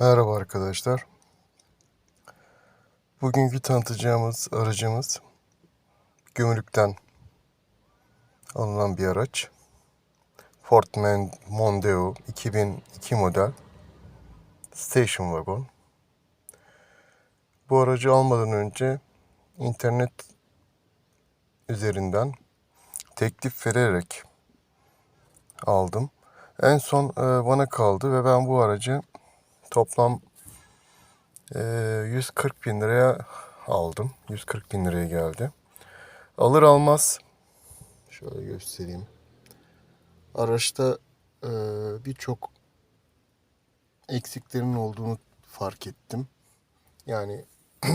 Merhaba arkadaşlar. Bugünkü tanıtacağımız aracımız gümrükten alınan bir araç. Ford Mondeo 2002 model station wagon. Bu aracı almadan önce internet üzerinden teklif vererek aldım. En son e, bana kaldı ve ben bu aracı toplam e, 140 bin liraya aldım. 140 bin liraya geldi. Alır almaz şöyle göstereyim. Araçta e, birçok eksiklerin olduğunu fark ettim. Yani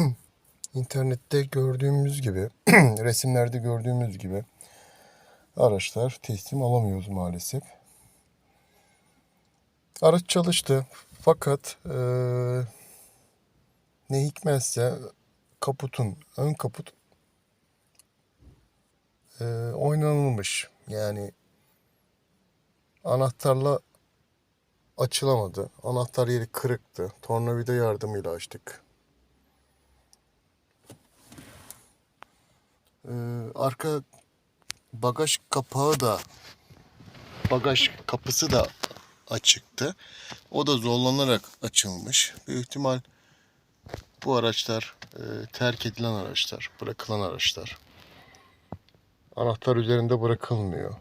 internette gördüğümüz gibi, resimlerde gördüğümüz gibi araçlar teslim alamıyoruz maalesef. Araç çalıştı fakat eee, ne hikmetse kaputun, ön kaput eee, oynanılmış. Yani anahtarla açılamadı. Anahtar yeri kırıktı. Tornavida yardımıyla açtık. Eee, arka bagaj kapağı da bagaj kapısı da açıktı. O da zorlanarak açılmış. Büyük ihtimal bu araçlar e, terk edilen araçlar, bırakılan araçlar. Anahtar üzerinde bırakılmıyor.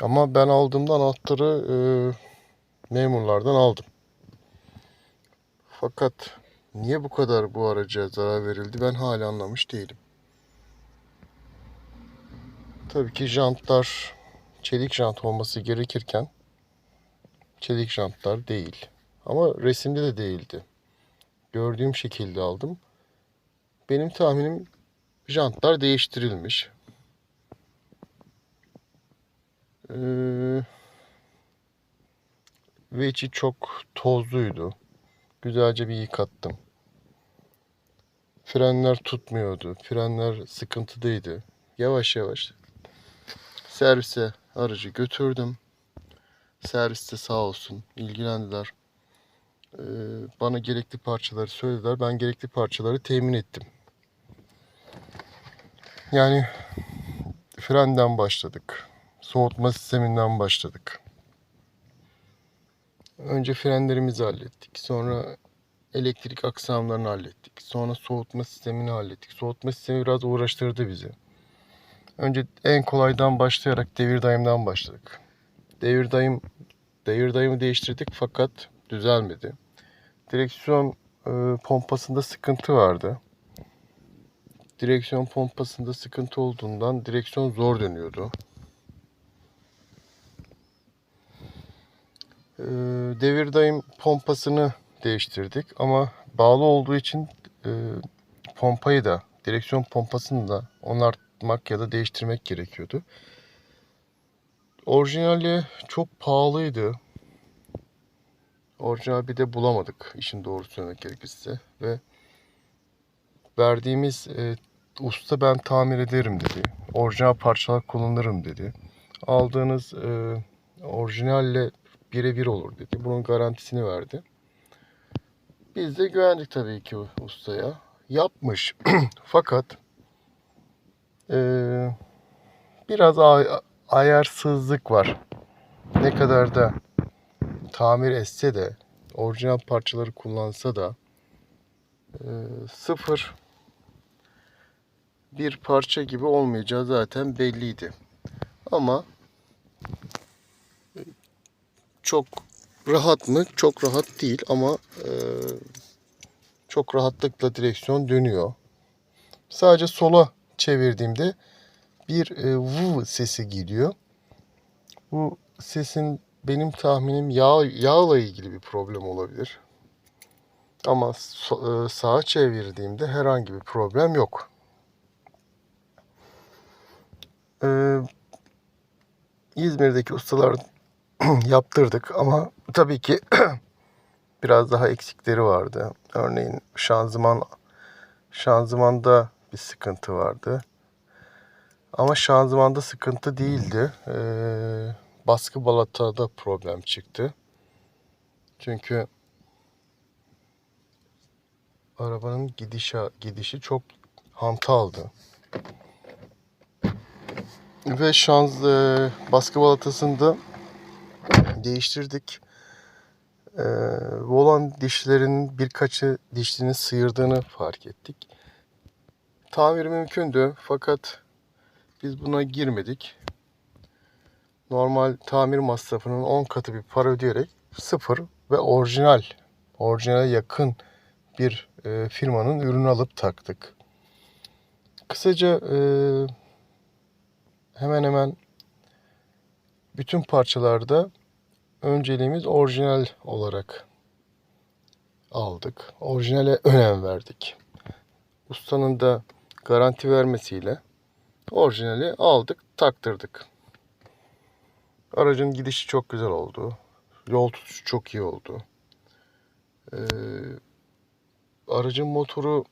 Ama ben aldığımda anahtarı e, memurlardan aldım. Fakat niye bu kadar bu araca zarar verildi ben hala anlamış değilim. Tabii ki jantlar çelik jant olması gerekirken çelik jantlar değil. Ama resimde de değildi. Gördüğüm şekilde aldım. Benim tahminim jantlar değiştirilmiş. Ee, ve içi çok tozluydu. Güzelce bir yıkattım. Frenler tutmuyordu. Frenler sıkıntıdaydı. Yavaş yavaş servise aracı götürdüm. Serviste sağ olsun ilgilendiler. Ee, bana gerekli parçaları söylediler. Ben gerekli parçaları temin ettim. Yani frenden başladık. Soğutma sisteminden başladık. Önce frenlerimizi hallettik. Sonra elektrik aksamlarını hallettik. Sonra soğutma sistemini hallettik. Soğutma sistemi biraz uğraştırdı bizi. Önce en kolaydan başlayarak devir dayımdan başladık. Devir dayım devir dayımı değiştirdik fakat düzelmedi. Direksiyon e, pompasında sıkıntı vardı. Direksiyon pompasında sıkıntı olduğundan direksiyon zor dönüyordu. E, devir dayım pompasını değiştirdik ama bağlı olduğu için e, pompayı da direksiyon pompasını da onartmak ya da değiştirmek gerekiyordu. Orijinali çok pahalıydı. Orijinal bir de bulamadık işin doğrusu söylemek gerekirse ve verdiğimiz e, usta ben tamir ederim dedi. Orijinal parçalar kullanırım dedi. Aldığınız e, orijinalle birebir olur dedi. Bunun garantisini verdi. Biz de güvendik tabii ki ustaya. Yapmış. Fakat e, biraz ay- ayarsızlık var. Ne kadar da tamir etse de orijinal parçaları kullansa da e, sıfır bir parça gibi olmayacağı zaten belliydi. Ama e, çok rahat mı? Çok rahat değil ama e, çok rahatlıkla direksiyon dönüyor. Sadece sola çevirdiğimde bir e, vuv sesi geliyor. Bu sesin benim tahminim yağ, yağla ilgili bir problem olabilir. Ama so- e, sağa çevirdiğimde herhangi bir problem yok. Ee, İzmir'deki ustalar yaptırdık ama tabii ki biraz daha eksikleri vardı. Örneğin şanzıman şanzımanda bir sıkıntı vardı. Ama şanzımanda sıkıntı değildi. Ee, baskı balatada problem çıktı. Çünkü arabanın gidişi, gidişi çok hantaldı. Ve şanz e, baskı balatasını da değiştirdik. E, volan dişlerinin birkaçı dişlinin sıyırdığını fark ettik. Tamir mümkündü fakat biz buna girmedik. Normal tamir masrafının 10 katı bir para ödeyerek sıfır ve orijinal, orijinale yakın bir e, firmanın ürünü alıp taktık. Kısaca e, hemen hemen bütün parçalarda önceliğimiz orijinal olarak aldık. Orijinale önem verdik. Ustanın da garanti vermesiyle orijinali aldık, taktırdık. Aracın gidişi çok güzel oldu. Yol tutuşu çok iyi oldu. Ee, aracın motoru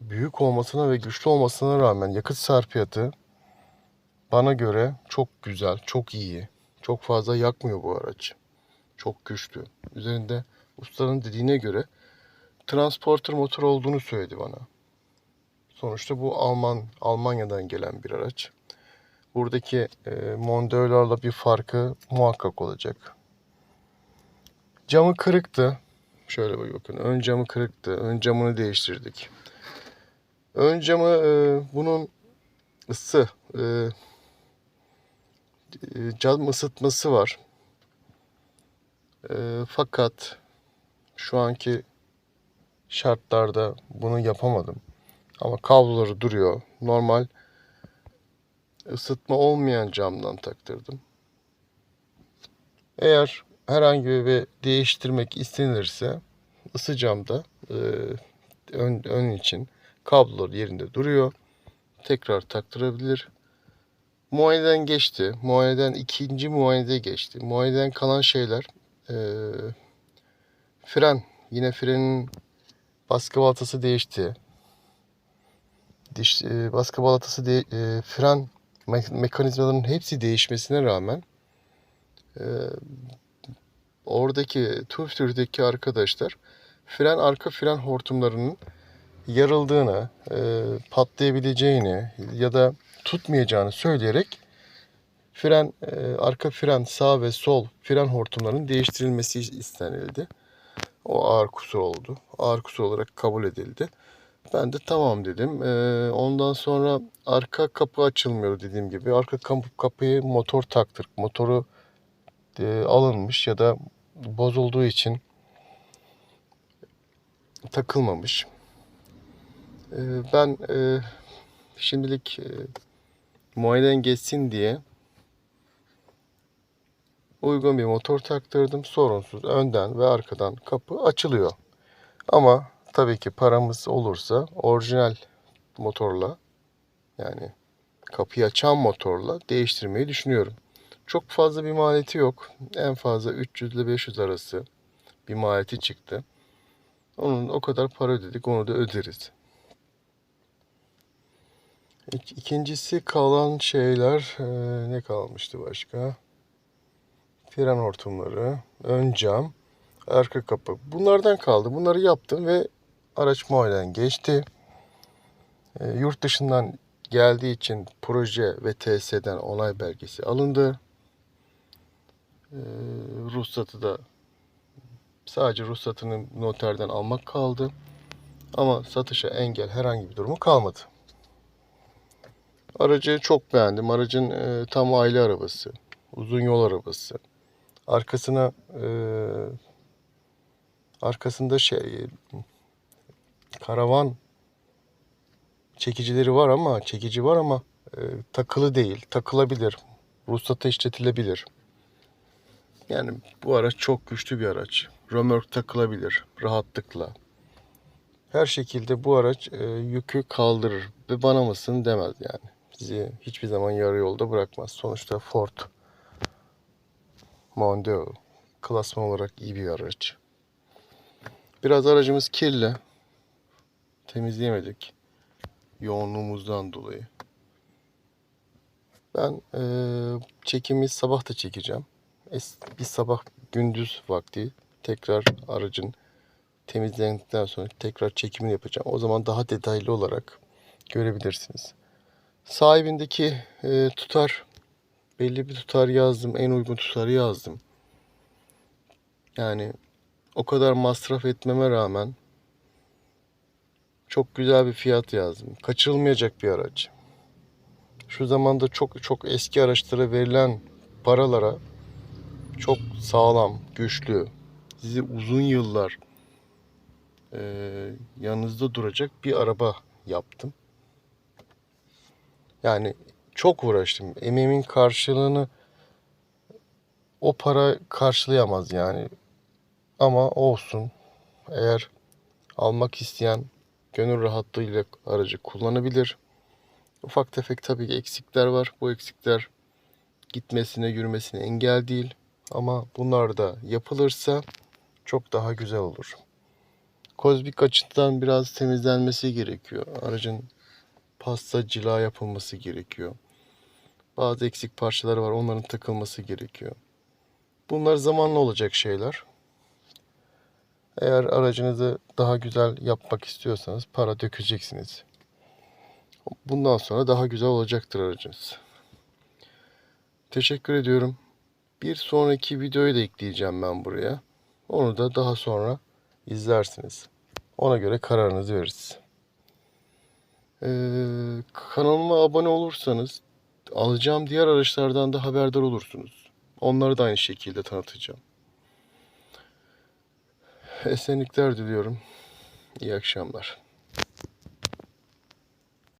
büyük olmasına ve güçlü olmasına rağmen yakıt sarfiyatı bana göre çok güzel, çok iyi. Çok fazla yakmıyor bu araç. Çok güçlü. Üzerinde ustanın dediğine göre transporter motor olduğunu söyledi bana. Sonuçta bu Alman Almanya'dan gelen bir araç. Buradaki e, Mondio'larla bir farkı muhakkak olacak. Camı kırıktı. Şöyle bir bakın. Ön camı kırıktı. Ön camını değiştirdik. Ön camı e, bunun ısı e, e, cam ısıtması var. E, fakat şu anki şartlarda bunu yapamadım. Ama kabloları duruyor. Normal ısıtma olmayan camdan taktırdım. Eğer herhangi bir değiştirmek istenirse ısı camda e, ön, ön için kablolar yerinde duruyor. Tekrar taktırabilir. Muayeneden geçti. Muayeneden ikinci muayenede geçti. Muayeneden kalan şeyler e, fren. Yine frenin baskı baltası değişti. Diş, e, baskı balatası de, e, fren me- mekanizmalarının hepsi değişmesine rağmen e, oradaki TÜV türdeki arkadaşlar fren arka fren hortumlarının yarıldığını, e, patlayabileceğini ya da tutmayacağını söyleyerek fren e, arka fren sağ ve sol fren hortumlarının değiştirilmesi istenildi. O ağır kusur oldu. Ağır kusur olarak kabul edildi. Ben de tamam dedim. Ee, ondan sonra arka kapı açılmıyor dediğim gibi. Arka kapı, kapıyı motor taktırdık. Motoru e, alınmış ya da bozulduğu için takılmamış. Ee, ben e, şimdilik e, muayeneden geçsin diye uygun bir motor taktırdım. Sorunsuz önden ve arkadan kapı açılıyor. Ama tabii ki paramız olursa orijinal motorla yani kapıyı açan motorla değiştirmeyi düşünüyorum. Çok fazla bir maliyeti yok. En fazla 300 ile 500 arası bir maliyeti çıktı. Onun o kadar para ödedik onu da öderiz. İk- İkincisi kalan şeyler eee, ne kalmıştı başka? Fren hortumları, ön cam, arka kapı. Bunlardan kaldı. Bunları yaptım ve araç muayeneden geçti. E, yurt dışından geldiği için proje ve TS'den onay belgesi alındı. E, ruhsatı da sadece ruhsatını noterden almak kaldı. Ama satışa engel herhangi bir durumu kalmadı. Aracı çok beğendim. Aracın e, tam aile arabası. Uzun yol arabası. Arkasına e, arkasında şey karavan çekicileri var ama çekici var ama e, takılı değil. Takılabilir. Ruhsata işletilebilir. Yani bu araç çok güçlü bir araç. Römork takılabilir rahatlıkla. Her şekilde bu araç e, yükü kaldırır ve bana mısın demez yani. Sizi hiçbir zaman yarı yolda bırakmaz. Sonuçta Ford Mondeo klasman olarak iyi bir araç. Biraz aracımız kirli. Temizleyemedik. Yoğunluğumuzdan dolayı. Ben eee çekimi sabah da çekeceğim. Es- Bir sabah gündüz vakti tekrar aracın temizlendikten sonra tekrar çekimini yapacağım. O zaman daha detaylı olarak görebilirsiniz. Sahibindeki eee, tutar belli bir tutar yazdım. En uygun tutarı yazdım. Yani o kadar masraf etmeme rağmen çok güzel bir fiyat yazdım. Kaçırılmayacak bir araç. Şu zamanda çok çok eski araçlara verilen paralara çok sağlam, güçlü, sizi uzun yıllar eee, yanınızda duracak bir araba yaptım. Yani çok uğraştım. Emeğimin karşılığını o para karşılayamaz yani. Ama olsun. Eğer almak isteyen gönül rahatlığıyla aracı kullanabilir. Ufak tefek tabii ki eksikler var. Bu eksikler gitmesine, yürümesine engel değil. Ama bunlar da yapılırsa çok daha güzel olur. Kozmik açıdan biraz temizlenmesi gerekiyor. Aracın pasta cila yapılması gerekiyor. Bazı eksik parçalar var. Onların takılması gerekiyor. Bunlar zamanla olacak şeyler. Eğer aracınızı daha güzel yapmak istiyorsanız para dökeceksiniz. Bundan sonra daha güzel olacaktır aracınız. Teşekkür ediyorum. Bir sonraki videoyu da ekleyeceğim ben buraya. Onu da daha sonra izlersiniz. Ona göre kararınızı veririz. Ee, kanalıma abone olursanız alacağım diğer araçlardan da haberdar olursunuz. Onları da aynı şekilde tanıtacağım. Esenlikler diliyorum. İyi akşamlar.